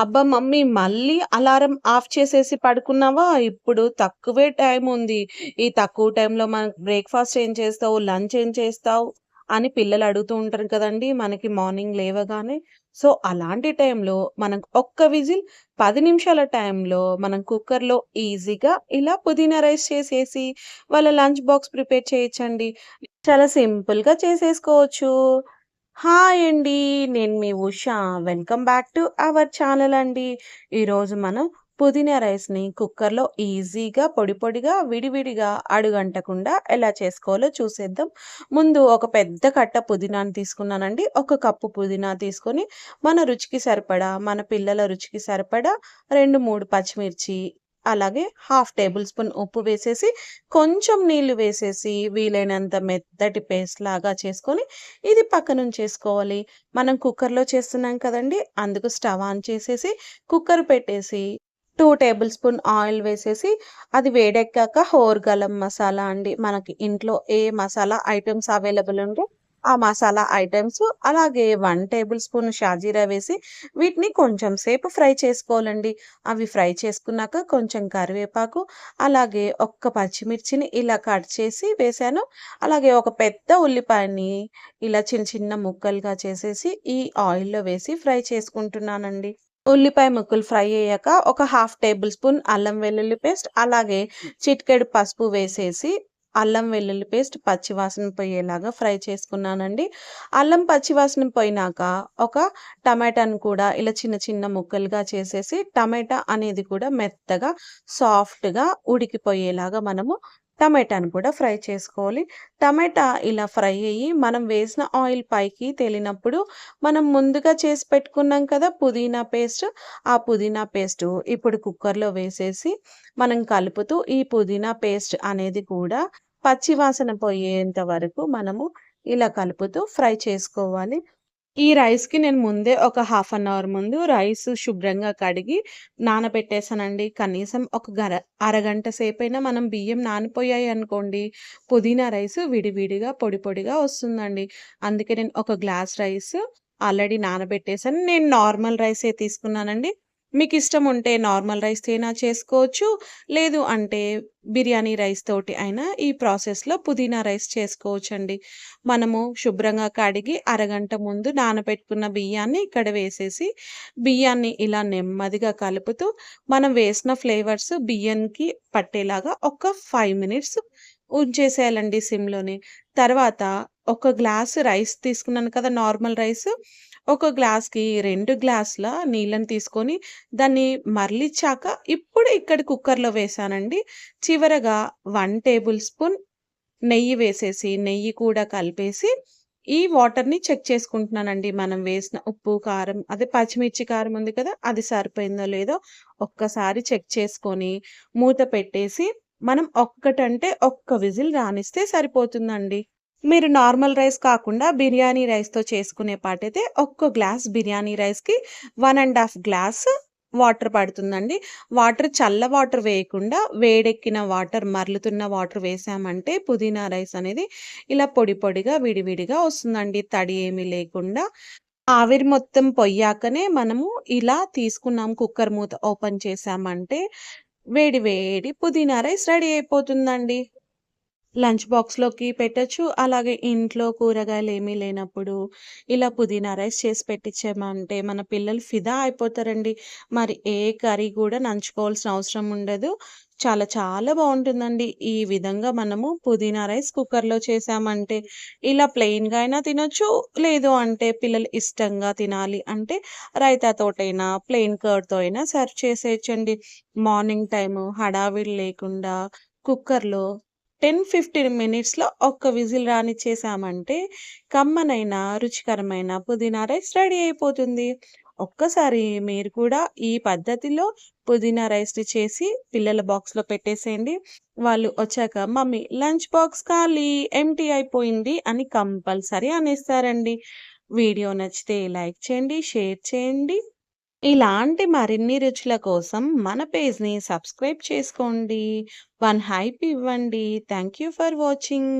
అబ్బా! మమ్మీ మళ్ళీ alarm off చేసేసి పడుకున్నావా? ఇప్పుడు తక్కువే టైం ఉంది. ఈ తక్కువ టైంలో మనకు బ్రేక్‌ఫాస్ట్ ఏం చేస్తావు? లంచ్ ఏం చేస్తావు? అని పిల్లలు అడుగుతూ ఉంటారు కదండీ! మనకి మార్నింగ్ లేవగానే. సో, అలాంటి టైంలో మనం ఒక్క విజిల్ పది నిమిషాల టైంలో మనం కుక్కర్‌లో ఈజీగా ఇలా పుదీనా రైస్ చేసేసి వాళ్ళ లంచ్ బాక్స్ ప్రిపేర్ చేయించండి చాలా సింపుల్‌గా చేసేసుకోవచ్చు. హాయ్ అండి. నేను మీ Usha. Welcome back to our channel అండి. ఈరోజు మనం పుదీనా రైస్‌ని కుక్కర్‌లో ఈజీగా పొడి పొడిగా, విడివిడిగా అడుగంటకుండా ఎలా చేసుకోవాలో చూసేద్దాం. ముందు ఒక పెద్ద కట్ట పుదీనాని తీసుకున్నానండి. ఒక కప్పు పుదీనా తీసుకొని, మన రుచికి సరిపడా, మన పిల్లల రుచికి సరిపడా 2, 3 పచ్చిమిర్చి, అలాగే హాఫ్ టేబుల్ స్పూన్ ఉప్పు వేసేసి, కొంచెం నీళ్ళు వేసేసి, వీలైనంత మెత్తటి పేస్ట్ లాగా చేసుకొని, ఇది పక్కనుంచేసుకోవాలి. మనం కుక్కర్‌లో చేస్తున్నాం కదండీ! అందుకు స్టవ్ ఆన్ చేసేసి, కుక్కర్ పెట్టేసి టూ టేబుల్ స్పూన్ ఆయిల్ వేసేసి, అది వేడెక్కాక హోర్ మసాలా అండి. మనకి ఇంట్లో ఏ మసాలా ఐటమ్స్ అవైలబుల్ ఉంటే ఆ మసాలా ఐటమ్స్ అలాగే వన్ టేబుల్ స్పూన్ షాజీరా వేసి, వీటిని కొంచెం సేపు ఫ్రై చేసుకోవాలండి. అవి ఫ్రై చేసుకున్నాక కొంచెం కరివేపాకు, అలాగే ఒక్క పచ్చిమిర్చిని ఇలా కట్ చేసి వేశాను. అలాగే ఒక పెద్ద ఉల్లిపాయని ఇలా చిన్న చిన్న ముక్కలుగా చేసేసి, ఈ ఆయిల్‌లో వేసి ఫ్రై చేసుకుంటున్నానండి. ఉల్లిపాయ ముక్కలు ఫ్రై అయ్యాక ఒక హాఫ్ టేబుల్ స్పూన్ అల్లం వెల్లుల్లి పేస్ట్, అలాగే చిటికెడు పసుపు వేసేసి, అల్లం వెల్లుల్లి పేస్ట్ పచ్చివాసన పోయేలాగా ఫ్రై చేసుకున్నానండి. అల్లం పచ్చివాసన పోయినాక ఒక టమాటాను కూడా ఇలా చిన్న చిన్న ముక్కలుగా చేసేసి, టమాటా అనేది కూడా మెత్తగా, సాఫ్ట్‌గా ఉడికిపోయేలాగా మనము టమాటాను కూడా ఫ్రై చేసుకోవాలి. టమాటా ఇలా ఫ్రై అయ్యి, మనం వేసిన ఆయిల్ పైకి తేలినప్పుడు, మనం ముందుగా చేసి పెట్టుకున్నాం కదా పుదీనా పేస్ట్, ఆ పుదీనా పేస్ట్ ఇప్పుడు కుక్కర్‌లో వేసేసి, మనం కలుపుతూ ఈ పుదీనా పేస్ట్ అనేది కూడా పచ్చివాసన పోయేంత వరకు మనము ఇలా కలుపుతూ ఫ్రై చేసుకోవాలి. ఈ రైస్‌కి నేను ముందే ఒక హాఫ్ అన్ అవర్ ముందు రైస్ శుభ్రంగా కడిగి నానబెట్టేసానండి. కనీసం ఒక గర అరగంట సేపైనా మనం బియ్యం నానిపోయాయనుకోండి, పుదీనా రైస్ విడివిడిగా, పొడి పొడిగా వస్తుందండి. అందుకే నేను ఒక గ్లాస్ రైస్ ఆల్రెడీ నానబెట్టేసాను. నేను నార్మల్ రైసే తీసుకున్నానండి. మీకు ఇష్టం ఉంటే నార్మల్ రైస్ అయినా చేసుకోవచ్చు. లేదు అంటే బిర్యానీ రైస్ తోటి అయినా ఈ ప్రాసెస్‌లో పుదీనా రైస్ చేసుకోవచ్చండి. మనము శుభ్రంగా కడిగి అరగంట ముందు నానబెట్టుకున్న బియ్యాన్ని ఇక్కడ వేసేసి, బియ్యాన్ని ఇలా నెమ్మదిగా కలుపుతూ, మనం వేసిన ఫ్లేవర్స్ బియ్యానికి పట్టేలాగా ఒక ఫైవ్ మినిట్స్ ఉంచేసేయాలండి సిమ్‌లోనే. తర్వాత ఒక గ్లాస్ రైస్ తీసుకున్నాను కదా నార్మల్ రైస్, ఒక గ్లాస్‌కి రెండు గ్లాసుల నీళ్ళని తీసుకొని, దాన్ని మరలిచ్చాక ఇప్పుడు ఇక్కడ కుక్కర్‌లో వేసానండి చివరగా వన్ టేబుల్ స్పూన్ నెయ్యి వేసేసి, నెయ్యి కూడా కలిపేసి, ఈ వాటర్‌ని చెక్ చేసుకుంటున్నానండి. మనం వేసిన ఉప్పు, కారం అదే పచ్చిమిర్చి కారం ఉంది కదా! అది సరిపోయిందో లేదో ఒక్కసారి చెక్ చేసుకొని, మూత పెట్టేసి, మనం ఒక్కటంటే ఒక్క విజిల్ రానిస్తే సరిపోతుందండి. మీరు నార్మల్ రైస్ కాకుండా బిర్యానీ రైస్‌తో చేసుకునే పాటైతే ఒక్క గ్లాస్ బిర్యానీ రైస్‌కి one and half glass water పడుతుందండి. వాటర్ చల్ల వాటర్ వేయకుండా, వేడెక్కిన వాటర్ మరలుతున్న వాటర్ వేసామంటే పుదీనా రైస్ అనేది ఇలా పొడి పొడిగా, విడివిడిగా వస్తుందండి. తడి ఏమీ లేకుండా. ఆవిరి మొత్తం పొయ్యాకనే మనము ఇలా తీసుకున్నాం కుక్కర్ మూత ఓపెన్ చేసామంటే వేడి వేడి పుదీనా రైస్ రెడీ అయిపోతుందండి. లంచ్ బాక్స్‌లోకి పెట్టచ్చు అలాగే ఇంట్లో కూరగాయలు ఏమీ లేనప్పుడు ఇలా పుదీనా రైస్ చేసి పెట్టించామంటే మన పిల్లలు ఫిదా అయిపోతారండి. మరి ఏ కర్రీ కూడా నంచుకోవాల్సిన అవసరం ఉండదు. చాలా చాలా బాగుంటుందండి ఈ విధంగా మనము పుదీనా రైస్ కుక్కర్‌లో చేసామంటే ఇలా ప్లెయిన్‌గా అయినా తినొచ్చు. లేదు అంటే పిల్లలు ఇష్టంగా తినాలి అంటే రైతాతోటైనా, ప్లెయిన్ కర్డ్‌తో అయినా సర్వ్ చేసేయచ్చండి మార్నింగ్ టైము హడావిడి లేకుండా కుక్కర్‌లో 10, 15 మినిట్స్‌లో ఒక్క విజిల్ రానిచ్చేసామంటే, కమ్మనైన, రుచికరమైన పుదీనా రైస్ రెడీ అయిపోతుంది. ఒక్కసారి మీరు కూడా ఈ పద్ధతిలో పుదీనా రైస్‌ని చేసి పిల్లల బాక్స్‌లో పెట్టేసేయండి. వాళ్ళు వచ్చాక మమ్మీ లంచ్ బాక్స్ ఖాళీ, ఎంటీ అయిపోయింది అని కంపల్సరీ అనేస్తారండి. వీడియో నచ్చితే లైక్ చేయండి, షేర్ చేయండి. ఇలాంటి మరిన్ని రుచుల కోసం మన పేజ్‌ని సబ్స్క్రైబ్ చేసుకోండి. వన్ హైప్ ఇవ్వండి. Thank you for watching.